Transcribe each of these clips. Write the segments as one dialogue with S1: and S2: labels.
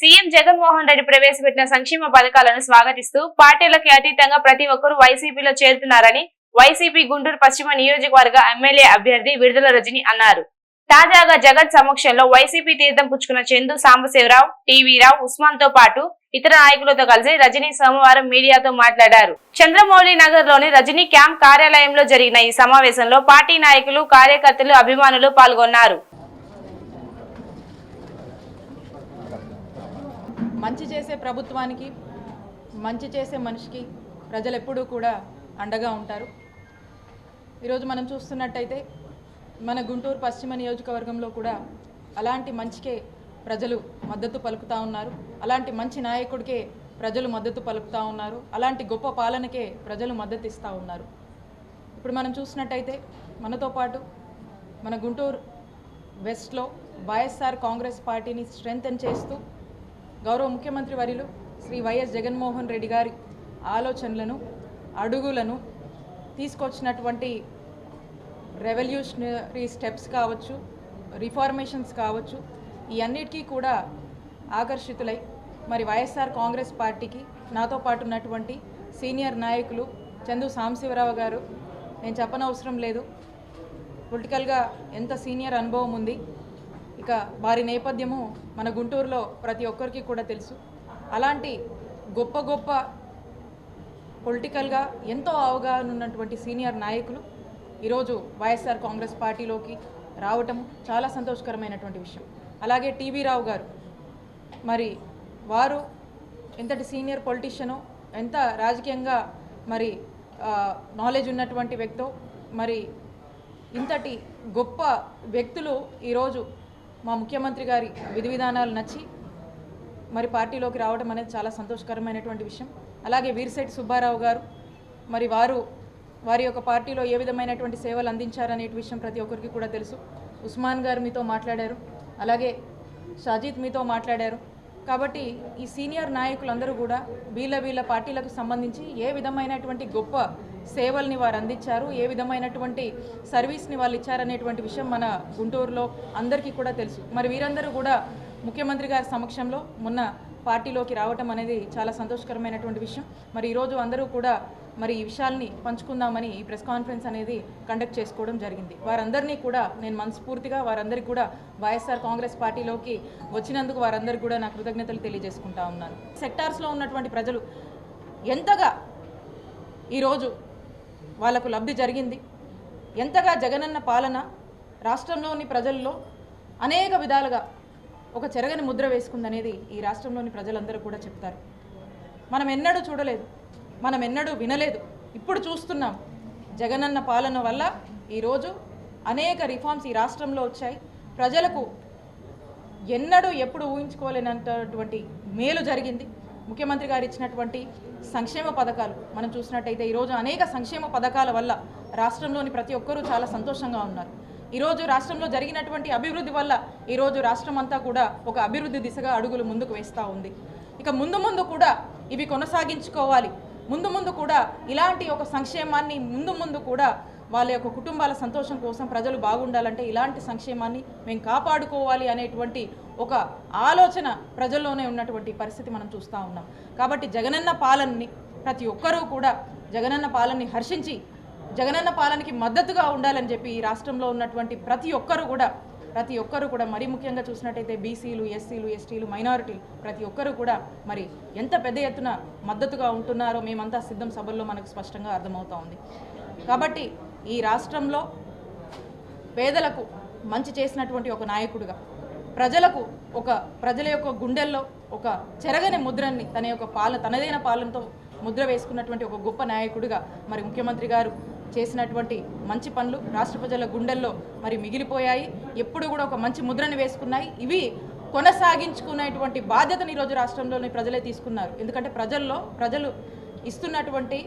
S1: CM Jaganmohan Reddy ప్రవేశపెట్టిన సంక్షేమ పథకాలను స్వాగతిస్తూ పార్టీలకు అతీతంగా ప్రతి ఒక్కరూ వైసీపీలో చేరుతున్నారని వైసీపీ గుంటూరు పశ్చిమ నియోజకవర్గ ఎమ్మెల్యే అభ్యర్థి విడుదల రజని అన్నారు. తాజాగా జగన్ సమక్షంలో వైసీపీ తీర్థం పుచ్చుకున్న చందు సాంబశివరావు టీవీరావు ఉస్మాన్తో పాటు ఇతర నాయకులతో కలిసి రజనీ సోమవారం మీడియాతో మాట్లాడారు. చంద్రమౌళి నగర్లోని రజనీ క్యాంప్ కార్యాలయంలో జరిగిన ఈ సమావేశంలో పార్టీ నాయకులు కార్యకర్తలు అభిమానులు పాల్గొన్నారు.
S2: మంచి చేసే ప్రభుత్వానికి మంచి చేసే మనిషికి ప్రజలు ఎప్పుడూ కూడా అండగా ఉంటారు. ఈరోజు మనం చూస్తున్నట్టయితే మన గుంటూరు పశ్చిమ నియోజకవర్గంలో కూడా అలాంటి మంచికే ప్రజలు మద్దతు పలుకుతూ ఉన్నారు. అలాంటి మంచి నాయకుడికే ప్రజలు మద్దతు పలుకుతూ ఉన్నారు. అలాంటి గొప్ప పాలనకే ప్రజలు మద్దతు ఇస్తూ ఉన్నారు. ఇప్పుడు మనం చూసినట్టయితే మనతో పాటు మన గుంటూరు వెస్ట్లో వైఎస్ఆర్ కాంగ్రెస్ పార్టీని స్ట్రెంగ్తన్ చేస్తూ గౌరవ ముఖ్యమంత్రి వర్యులు శ్రీ వైఎస్ జగన్మోహన్ రెడ్డి గారి ఆలోచనలను అడుగులను తీసుకొచ్చినటువంటి రెవల్యూషనరీ స్టెప్స్ కావచ్చు రిఫార్మేషన్స్ కావచ్చు ఈ అన్నిటికీ కూడా ఆకర్షితులై మరి వైఎస్ఆర్ కాంగ్రెస్ పార్టీకి నాతో పాటు ఉన్నటువంటి సీనియర్ నాయకులు చందు సాంబశివరావు గారు. నేను చెప్పనవసరం లేదు. పొలిటికల్గా ఎంత సీనియర్ అనుభవం ఉంది. ఇక వారి నేపథ్యము మన గుంటూరులో ప్రతి ఒక్కరికి కూడా తెలుసు. అలాంటి గొప్ప గొప్ప పొలిటికల్గా ఎంతో అవగాహన ఉన్నటువంటి సీనియర్ నాయకులు ఈరోజు వైఎస్ఆర్ కాంగ్రెస్ పార్టీలోకి రావటం చాలా సంతోషకరమైనటువంటి విషయం. అలాగే టీవీ రావు గారు మరి వారు ఎంతటి సీనియర్ పొలిటీషియను ఎంత రాజకీయంగా మరి నాలెడ్జ్ ఉన్నటువంటి వ్యక్తో మరి ఇంతటి గొప్ప వ్యక్తులు ఈరోజు మా ముఖ్యమంత్రి గారి విధి విధానాలు నచ్చి మరి పార్టీలోకి రావడం అనేది చాలా సంతోషకరమైనటువంటి విషయం. అలాగే వీరిశెట్టి సుబ్బారావు గారు మరి వారు వారి యొక్క పార్టీలో ఏ విధమైనటువంటి సేవలు అందించారనే విషయం ప్రతి ఒక్కరికి కూడా తెలుసు. ఉస్మాన్ గారు మీతో మాట్లాడారు. అలాగే షాజీద్ మీతో మాట్లాడారు. కాబట్టి ఈ సీనియర్ నాయకులందరూ కూడా వీళ్ళ వీళ్ళ పార్టీలకు సంబంధించి ఏ విధమైనటువంటి గొప్ప సేవల్ని వారు అందించారు ఏ విధమైనటువంటి సర్వీస్ని వాళ్ళు ఇచ్చారనేటువంటి విషయం మన గుంటూరులో అందరికీ కూడా తెలుసు. మరి వీరందరూ కూడా ముఖ్యమంత్రి గారి సమక్షంలో మొన్న పార్టీలోకి రావటం అనేది చాలా సంతోషకరమైనటువంటి విషయం. మరి ఈరోజు అందరూ కూడా మరి ఈ విషయాల్ని పంచుకుందామని ఈ ప్రెస్ కాన్ఫరెన్స్ అనేది కండక్ట్ చేసుకోవడం జరిగింది. వారందరినీ కూడా నేను మనస్ఫూర్తిగా వారందరికీ కూడా వైఎస్ఆర్ కాంగ్రెస్ పార్టీలోకి వచ్చినందుకు వారందరికీ కూడా నా కృతజ్ఞతలు తెలియజేసుకుంటా ఉన్నాను. సెక్టార్స్లో ఉన్నటువంటి ప్రజలు ఎంతగా ఈరోజు వాళ్ళకు లబ్ధి జరిగింది. ఎంతగా జగనన్న పాలన రాష్ట్రంలోని ప్రజల్లో అనేక విధాలుగా ఒక చెరగని ముద్ర వేసుకుందనేది ఈ రాష్ట్రంలోని ప్రజలందరూ కూడా చెప్తారు. మనం ఎన్నడూ చూడలేదు మనం ఎన్నడూ వినలేదు. ఇప్పుడు చూస్తున్నాం జగనన్న పాలన వల్ల ఈరోజు అనేక రిఫార్మ్స్ ఈ రాష్ట్రంలో వచ్చాయి. ప్రజలకు ఎన్నడూ ఎప్పుడు ఊహించుకోలేనంటటువంటి మేలు జరిగింది. ముఖ్యమంత్రి గారు ఇచ్చినటువంటి సంక్షేమ పథకాలు. మనం చూసినట్టయితే ఈరోజు అనేక సంక్షేమ పథకాల వల్ల రాష్ట్రంలోని ప్రతి ఒక్కరూ చాలా సంతోషంగా ఉన్నారు. ఈరోజు రాష్ట్రంలో జరిగినటువంటి అభివృద్ధి వల్ల ఈరోజు రాష్ట్రం అంతా కూడా ఒక అభివృద్ధి దిశగా అడుగులు ముందుకు వేస్తూ ఉంది. ఇక ముందు ముందు కూడా ఇవి కొనసాగించుకోవాలి. ముందు ముందు కూడా ఇలాంటి ఒక సంక్షేమాన్ని ముందు ముందు కూడా వాళ్ళ యొక్క కుటుంబాల సంతోషం కోసం ప్రజలు బాగుండాలంటే ఇలాంటి సంక్షేమాన్ని మేము కాపాడుకోవాలి అనేటువంటి ఒక ఆలోచన ప్రజల్లోనే ఉన్నటువంటి పరిస్థితి మనం చూస్తూ ఉన్నాం. కాబట్టి జగనన్న పాలనని ప్రతి ఒక్కరూ కూడా జగనన్న పాలనని హర్షించి జగనన్న పాలనకి మద్దతుగా ఉండాలని చెప్పి ఈ రాష్ట్రంలో ఉన్నటువంటి ప్రతి ఒక్కరూ కూడా ప్రతి ఒక్కరూ కూడా మరీ ముఖ్యంగా చూసినట్టయితే బీసీలు ఎస్సీలు ఎస్టీలు మైనారిటీలు ప్రతి ఒక్కరూ కూడా మరి ఎంత పెద్ద ఎత్తున మద్దతుగా ఉంటున్నారో మేమంతా సిద్ధం సభల్లో మనకు స్పష్టంగా అర్థమవుతా ఉంది. కాబట్టి ఈ రాష్ట్రంలో పేదలకు మంచి చేసినటువంటి ఒక నాయకుడుగా ప్రజలకు ఒక ప్రజల యొక్క గుండెల్లో ఒక చెరగని ముద్రని తన యొక్క పాలన తనదైన పాలనతో ముద్ర వేసుకున్నటువంటి ఒక గొప్ప నాయకుడిగా మరి ముఖ్యమంత్రి గారు చేసినటువంటి మంచి పనులు రాష్ట్ర ప్రజల గుండెల్లో మరి మిగిలిపోయాయి. ఎప్పుడు కూడా ఒక మంచి ముద్రని వేసుకున్నాయి. ఇవి కొనసాగించుకునేటువంటి బాధ్యతను ఈరోజు రాష్ట్రంలోని ప్రజలే తీసుకున్నారు. ఎందుకంటే ప్రజల్లో ప్రజలు ఇస్తున్నటువంటి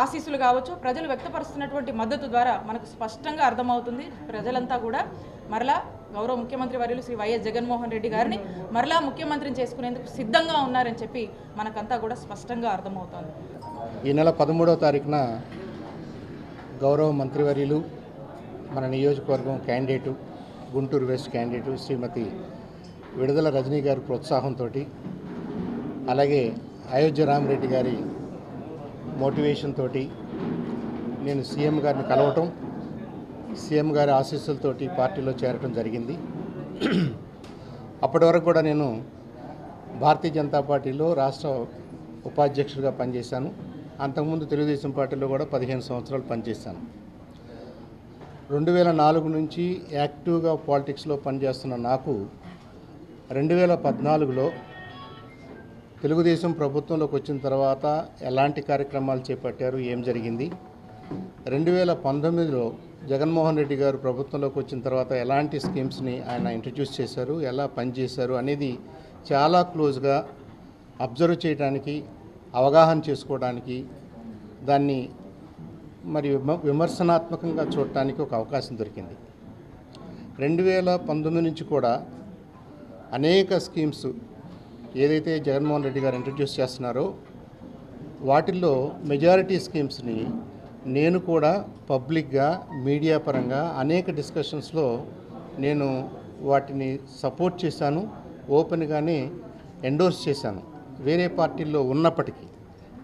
S2: ఆశీస్సులు కావచ్చు ప్రజలు వ్యక్తపరుస్తున్నటువంటి మద్దతు ద్వారా మనకు స్పష్టంగా అర్థమవుతుంది. ప్రజలంతా కూడా మరలా గౌరవ ముఖ్యమంత్రి వర్యులు శ్రీ వైఎస్ జగన్మోహన్ రెడ్డి గారిని మరలా ముఖ్యమంత్రిని చేసుకునేందుకు సిద్ధంగా ఉన్నారని చెప్పి మనకంతా కూడా స్పష్టంగా అర్థమవుతోంది.
S3: ఈ నెల పదమూడవ తారీఖున గౌరవ మంత్రివర్యులు మన నియోజకవర్గం candidate Guntur west candidate Shrimati Vidadala Rajini గారి ప్రోత్సాహంతో అలాగే అయోధ్య రామరెడ్డి గారి మోటివేషన్ తోటి నేను సీఎం గారిని కలవటం సీఎం గారి ఆశీస్సులతోటి పార్టీలో చేరటం జరిగింది. అప్పటి వరకు కూడా నేను భారతీయ జనతా పార్టీలో రాష్ట్ర ఉపాధ్యక్షుడిగా పనిచేశాను. అంతకుముందు తెలుగుదేశం పార్టీలో కూడా పదిహేను సంవత్సరాలు పనిచేశాను. రెండు వేల నాలుగు నుంచి యాక్టివ్గా పాలిటిక్స్లో పనిచేస్తున్న నాకు రెండు వేల పద్నాలుగులో తెలుగుదేశం ప్రభుత్వంలోకి వచ్చిన తర్వాత ఎలాంటి కార్యక్రమాలు చేపట్టారు ఏం జరిగింది? రెండు వేల పంతొమ్మిదిలో జగన్మోహన్ రెడ్డి గారు ప్రభుత్వంలోకి వచ్చిన తర్వాత ఎలాంటి స్కీమ్స్ని ఆయన ఇంట్రడ్యూస్ చేశారు ఎలా పనిచేశారు అనేది చాలా క్లోజ్గా అబ్జర్వ్ చేయడానికి అవగాహన చేసుకోవడానికి దాన్ని మరి విమ- విమర్శనాత్మకంగా చూడటానికి ఒక అవకాశం దొరికింది. రెండు వేల పంతొమ్మిది నుంచి కూడా అనేక స్కీమ్స్ ఏదైతే జగన్మోహన్ రెడ్డి గారు ఇంట్రడ్యూస్ చేస్తున్నారో వాటిల్లో మెజారిటీ స్కీమ్స్ని నేను కూడా పబ్లిక్గా మీడియా పరంగా అనేక డిస్కషన్స్లో నేను వాటిని సపోర్ట్ చేశాను ఓపెన్గానే ఎండోర్స్ చేశాను వేరే పార్టీల్లో ఉన్నప్పటికీ.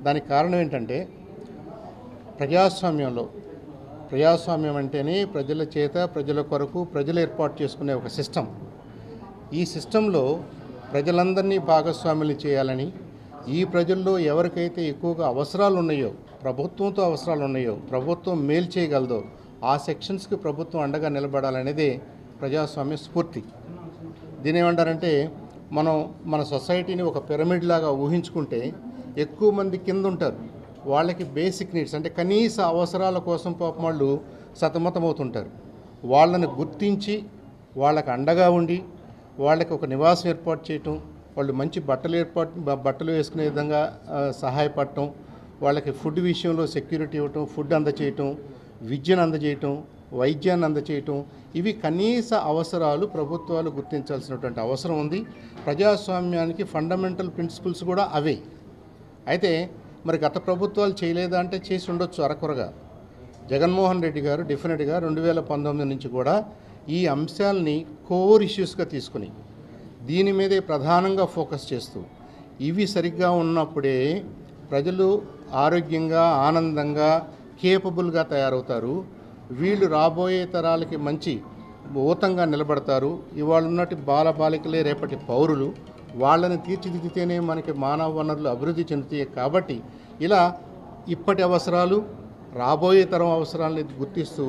S3: దానికి కారణం ఏంటంటే ప్రజాస్వామ్యంలో ప్రజాస్వామ్యం అంటేనే ప్రజల చేత ప్రజల కొరకు ప్రజలు ఏర్పాటు చేసుకునే ఒక సిస్టమ్ ఈ సిస్టంలో ప్రజలందరినీ భాగస్వాములు చేయాలని ఈ ప్రజల్లో ఎవరికైతే ఎక్కువగా అవసరాలు ఉన్నాయో ప్రభుత్వంతో అవసరాలు ఉన్నాయో ప్రభుత్వం మేలు చేయగలదో ఆ సెక్షన్స్కి ప్రభుత్వం అండగా నిలబడాలనేదే ప్రజాస్వామ్య స్ఫూర్తి. దీని ఏమంటారంటే మనం మన సొసైటీని ఒక పిరమిడ్ లాగా ఊహించుకుంటే ఎక్కువ మంది కింద ఉంటారు వాళ్ళకి బేసిక్ నీడ్స్ అంటే కనీస అవసరాల కోసం పాపం వాళ్ళు సతమతమవుతుంటారు. వాళ్ళని గుర్తించి వాళ్ళకి అండగా ఉండి వాళ్ళకి ఒక నివాసం ఏర్పాటు చేయటం వాళ్ళు మంచి బట్టలు ఏర్పాటు బట్టలు వేసుకునే విధంగా సహాయపడటం వాళ్ళకి ఫుడ్ విషయంలో సెక్యూరిటీ ఇవ్వటం ఫుడ్ అందచేయటం విద్యను అందజేయటం వైద్యాన్ని అందచేయటం ఇవి కనీస అవసరాలు ప్రభుత్వాలు గుర్తించాల్సినటువంటి అవసరం ఉంది. ప్రజాస్వామ్యానికి ఫండమెంటల్ ప్రిన్సిపల్స్ కూడా అవే. అయితే మరి గత ప్రభుత్వాలు చేయలేదా అంటే చేసి ఉండొచ్చు అరకొరగా. జగన్మోహన్ రెడ్డి గారు డెఫినెట్గా రెండు వేల పంతొమ్మిది నుంచి కూడా ఈ అంశాలని కోర్ ఇష్యూస్గా తీసుకుని దీని మీదే ప్రధానంగా ఫోకస్ చేస్తూ ఇవి సరిగ్గా ఉన్నప్పుడే ప్రజలు ఆరోగ్యంగా ఆనందంగా కేపబుల్గా తయారవుతారు. వీళ్ళు రాబోయే తరాలకి మంచి ఊతంగా నిలబడతారు. ఇవాళ ఉన్నటి బాల బాలికలే రేపటి పౌరులు. వాళ్ళని తీర్చిదిద్దితేనే మనకి మానవ వనరులు అభివృద్ధి చెందుతాయి కాబట్టి ఇలా ఇప్పటి అవసరాలు రాబోయే తరం అవసరాలని గుర్తిస్తూ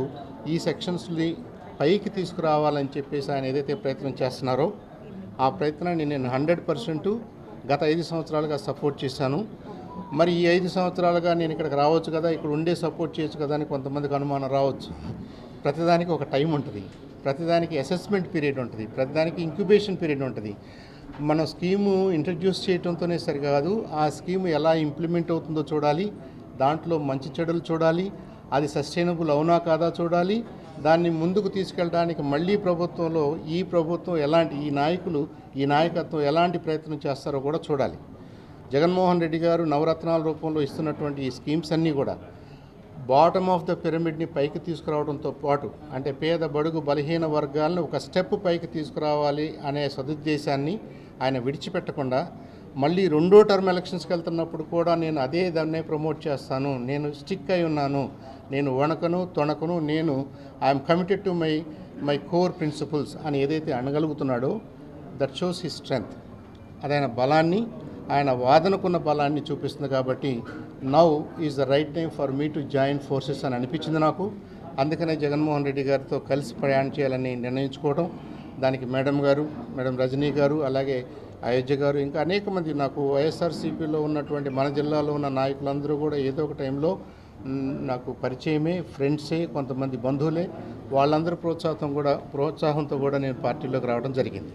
S3: ఈ సెక్షన్స్ని పైకి తీసుకురావాలని చెప్పేసి ఆయన ఏదైతే ప్రయత్నం చేస్తున్నారో ఆ ప్రయత్నాన్ని నేను హండ్రెడ్ పర్సెంట్ గత ఐదు సంవత్సరాలుగా సపోర్ట్ చేశాను. మరి ఈ ఐదు సంవత్సరాలుగా నేను ఇక్కడికి రావచ్చు కదా ఇక్కడ ఉండే సపోర్ట్ చేయొచ్చు కదా అని కొంతమందికి అనుమానం రావచ్చు. ప్రతిదానికి ఒక టైం ఉంటుంది ప్రతిదానికి అసెస్మెంట్ పీరియడ్ ఉంటుంది ప్రతిదానికి ఇంక్యుబేషన్ పీరియడ్ ఉంటుంది. మన స్కీము ఇంట్రడ్యూస్ చేయడంతోనే సరికాదు ఆ స్కీమ్ ఎలా ఇంప్లిమెంట్ అవుతుందో చూడాలి దాంట్లో మంచి చెడులు చూడాలి అది సస్టైనబుల్ అవునా కాదా చూడాలి. దాన్ని ముందుకు తీసుకెళ్ళడానికి మళ్ళీ ప్రభుత్వంలో ఈ ప్రభుత్వం ఎలాంటి ఈ నాయకులు ఈ నాయకత్వం ఎలాంటి ప్రయత్నం చేస్తారో కూడా చూడాలి. జగన్మోహన్ రెడ్డి గారు నవరత్నాల రూపంలో ఇస్తున్నటువంటి ఈ స్కీమ్స్ అన్నీ కూడా బాటమ్ ఆఫ్ ద పిరమిడ్ని పైకి తీసుకురావడంతో పాటు అంటే పేద బడుగు బలహీన వర్గాలను ఒక స్టెప్ పైకి తీసుకురావాలి అనే సదుద్దేశాన్ని ఆయన విడిచిపెట్టకుండా మళ్ళీ రెండో టర్మ్ ఎలక్షన్స్కి వెళ్తున్నప్పుడు కూడా నేను అదే దాన్నే ప్రమోట్ చేస్తాను. నేను స్టిక్ అయి ఉన్నాను. నేను వణకను తొణకను నేను I'm committed to my my core principles అని ఏదైతే అనగలుగుతున్నాడో దట్ షోస్ హి స్ట్రెంగ్త్. అది ఆయన బలాన్ని ఆయన వాదనకున్న బలాన్ని చూపిస్తుంది కాబట్టి now is the right time for me to join forces అని అనిపించింది నాకు. అందుకనే జగన్మోహన్ రెడ్డి గారితో కలిసి ప్రయాణం చేయాలని నిర్ణయించుకోవడం దానికి మేడం గారు మేడం రజనీ గారు అలాగే అయోధ్య గారు ఇంకా అనేక మంది నాకు వైఎస్ఆర్సీపీలో ఉన్నటువంటి మన జిల్లాలో ఉన్న నాయకులందరూ కూడా ఏదో ఒక టైంలో నాకు పరిచయమే ఫ్రెండ్సే కొంతమంది బంధువులే. వాళ్ళందరూ ప్రోత్సాహం కూడా ప్రోత్సాహంతో కూడా నేను పార్టీలోకి రావడం జరిగింది.